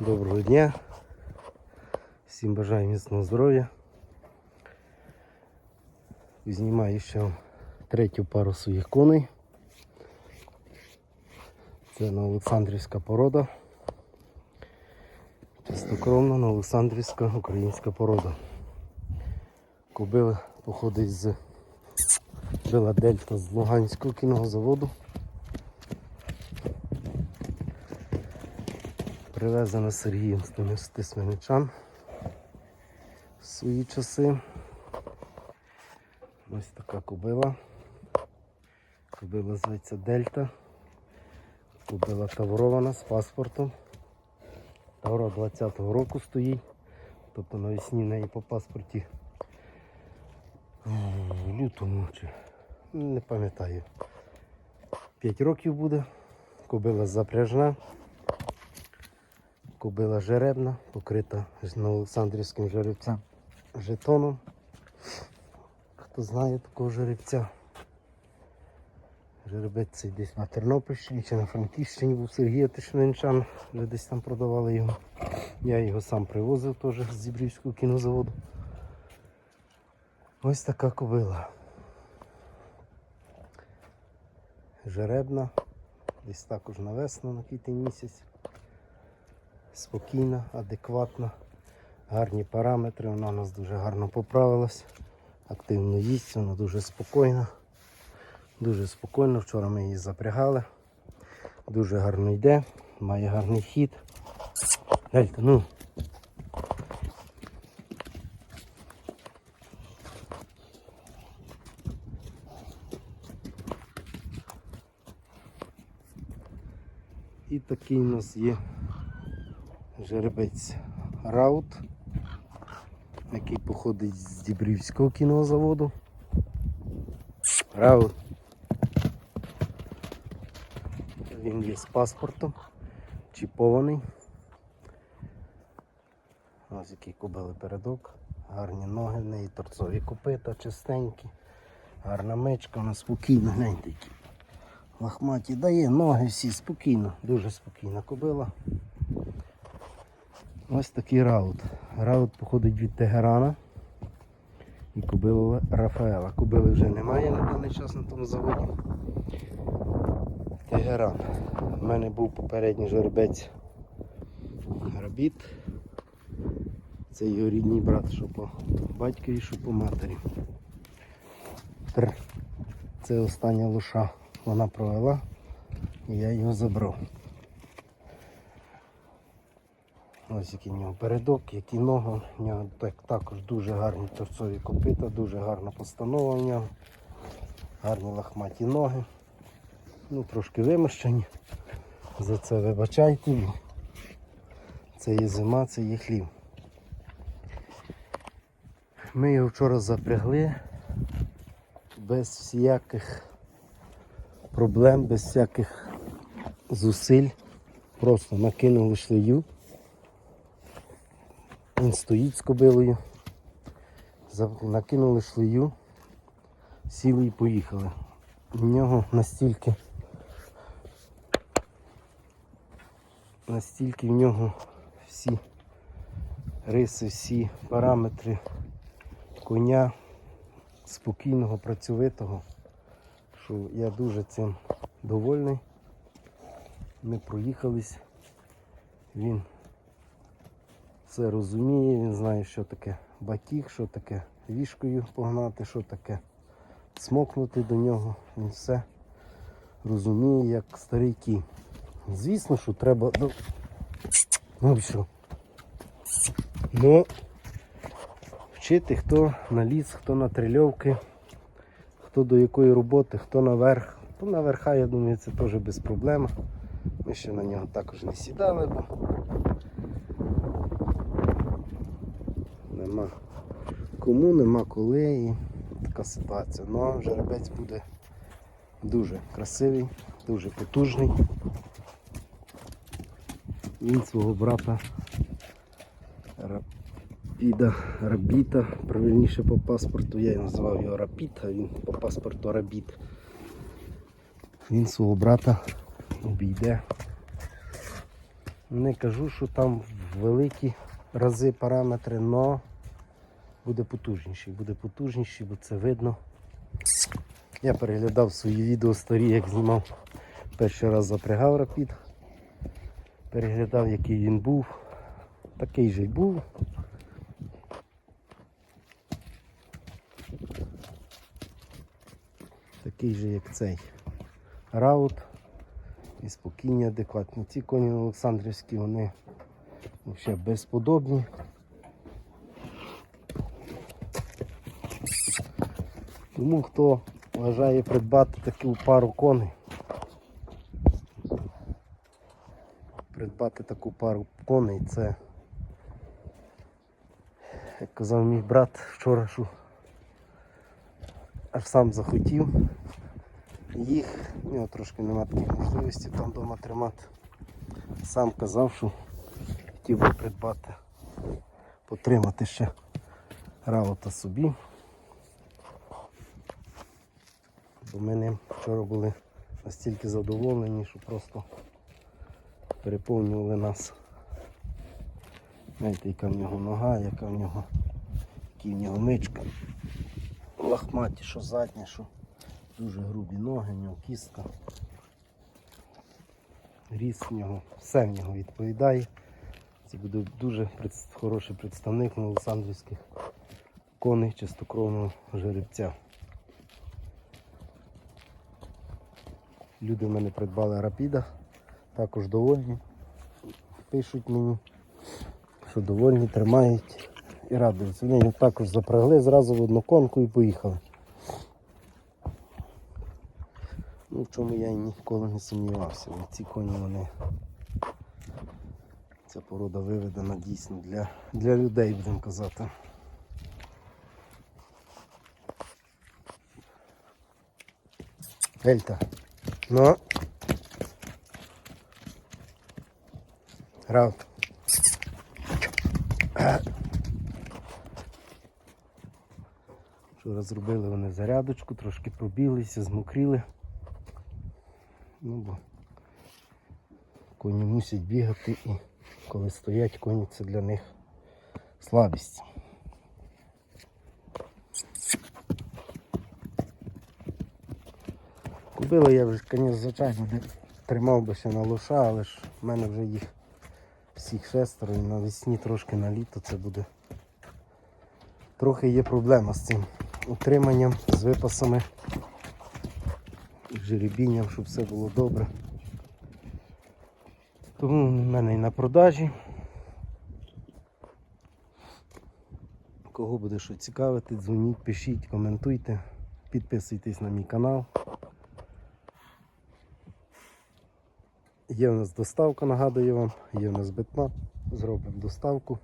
доброго дня. Всім бажаю міцного здоров'я. Знімаю ще третю пару своїх коней. Це Новоолександрівська порода. Чистокровна Новоолександрівська українська порода. Кобила походить з Била Дельта з Луганського кінозаводу. Привезена Сергієм з Тисменичан в свої часи. Ось така кобила. Кобила зветься Дельта. Кобила таврована з паспортом. Тавро 20-го року стоїть. Тобто навесні неї по паспорті в лютому чи не пам'ятаю. 5 років буде. Кобила запряжна. Кобила жеребна, покрита Новоолександрівським жеребцем жетоном. Хто знає такого жеребця? Жеребець цей десь на Тернопільщині чи на Франківщині був Сергія Тишненчан, вже десь там продавали його. Я його сам привозив теж з Зібрівського кінозаводу. Ось така кобила. Жеребна, десь також на весну на квітень місяць спокійна, адекватна, гарні параметри, вона у нас дуже гарно поправилась, активно їсть, вона дуже спокійна. Дуже спокійно, вчора ми її запрягали. Дуже гарно йде, має гарний хід. Дельта, ну. І такий у нас є жеребець Раут, який походить з Дібрівського кінозаводу. Раут. Він є з паспортом, чіпований. Ось який кобили передок, гарні ноги в неї, торцові копита, чистенькі, гарна мечка, вона спокійно, гляньте які. Лахматі дає ноги всі спокійно, дуже спокійна кобила. Ось такий раут. Раут походить від Тегерана і кобила Рафаела. Кобили вже немає на даний час на тому заводі. Тегеран. У мене був попередній жеребець Рабіт. Це його рідний брат, що по батькові, що по матері. Це остання лоша. Вона провела і я його забрав. Ось який в нього передок, які ноги. В нього так, також дуже гарні торцові копита, дуже гарна постанова в нього. Гарні лахматі ноги. Ну, трошки вимощені. За це вибачайте. Це є зима, це є хлів. Ми його вчора запрягли без всяких проблем, без всяких зусиль. Просто накинули шлею. Він стоїть з кобилою. Накинули шлею, сіли і поїхали. В нього настільки настільки в нього всі риси, всі параметри коня спокійного, працьовитого, що я дуже цим довольний. Ми проїхались. Він все розуміє, він знає, що таке батіг, що таке вішкою погнати, що таке смокнути до нього. Він все розуміє, як старий кінь. Звісно, що треба. Ну, що? Ну, вчити, хто на ліс, хто на трильовки, хто до якої роботи, хто наверх. То наверха, я думаю, це теж без проблем. Ми ще на нього також не сідали, бо нема кому, нема коли і така ситуація. Ну жеребець буде дуже красивий, дуже потужний. Він свого брата Рапіда, Рабіта, правильніше по паспорту, я його називав його Рапіт, а він по паспорту Рабіт. Він свого брата обійде Не кажу, що там великі рази параметри, але буде потужніший. Буде потужніший, бо це видно. Я переглядав свої відео старі, як знімав перший раз запрягав рапід. Переглядав, який він був. Такий же й був. Такий же, як цей раут. І спокійні, адекватні. Ці коні Олександрівські, вони взагалі безподобні. Тому хто бажає придбати таку пару коней, придбати таку пару коней, це, як казав мій брат вчора, що аж сам захотів їх, у нього трошки немає таких можливості там вдома тримати. Сам казав, що хотів би придбати, потримати ще раута собі. Бо ми ним вчора були настільки задоволені, що просто переповнювали нас. Знаєте, яка в нього нога, яка в нього, які в нього мичка. Лахматі, що задня, що дуже грубі ноги, в нього кістка. Ріс в нього, все в нього відповідає. Це буде дуже хороший представник Олександрівських коней чистокровного жеребця. Люди в мене придбали рапіда, також довольні. Пишуть мені, що довольні, тримають і радуються. Вони також запрягли зразу в одну конку і поїхали. Ну, в чому я ніколи не сумнівався. Ці коні вони. Ця порода виведена дійсно для, для людей, будемо казати. Дельта. Ну. Раунд. Вчора зробили вони зарядочку, трошки пробіглися, змокріли. Ну бо коні мусять бігати і коли стоять коні, це для них слабість. Купили я вже, звісно, звичайно, не тримав би ще на лоша, але ж в мене вже їх всіх шестеро і навесні трошки на літо це буде. Трохи є проблема з цим утриманням, з випасами, жеребінням, щоб все було добре. Тому в мене і на продажі. Кого буде що цікавити, дзвоніть, пишіть, коментуйте, підписуйтесь на мій канал. Є у нас доставка, нагадую вам, є у нас битма, зробимо доставку.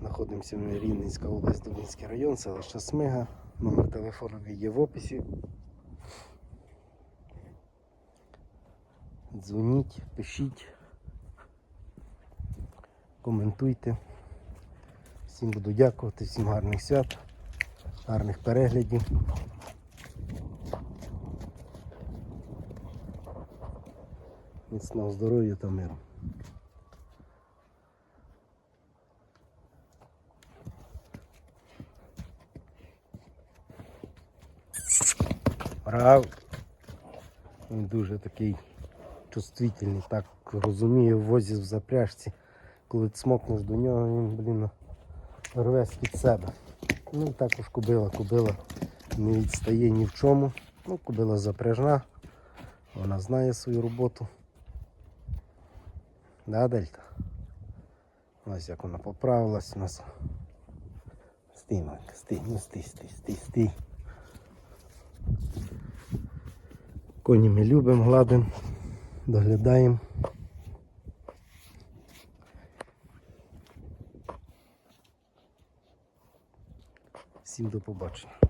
Знаходимося в Рівненська область, Дубинський район, селище Смига. Номер телефону є в описі. Дзвоніть, пишіть, коментуйте. Всім буду дякувати, всім гарних свят, гарних переглядів. Міцного здоров'я та миру. Прав. Він дуже такий чувствительний, так розуміє в возі в запряжці. Коли цмокнеш до нього, він, блін, рве під себе. Ну і також кобила, кобила не відстає ні в чому. Ну, кобила запряжна, вона знає свою роботу. Да, Дельта? Ось як вона поправилась у нас. Стій, маленька, стій, ну стій, стій, стій, стій. Коні ми любимо, гладимо, доглядаємо. Всім до побачення.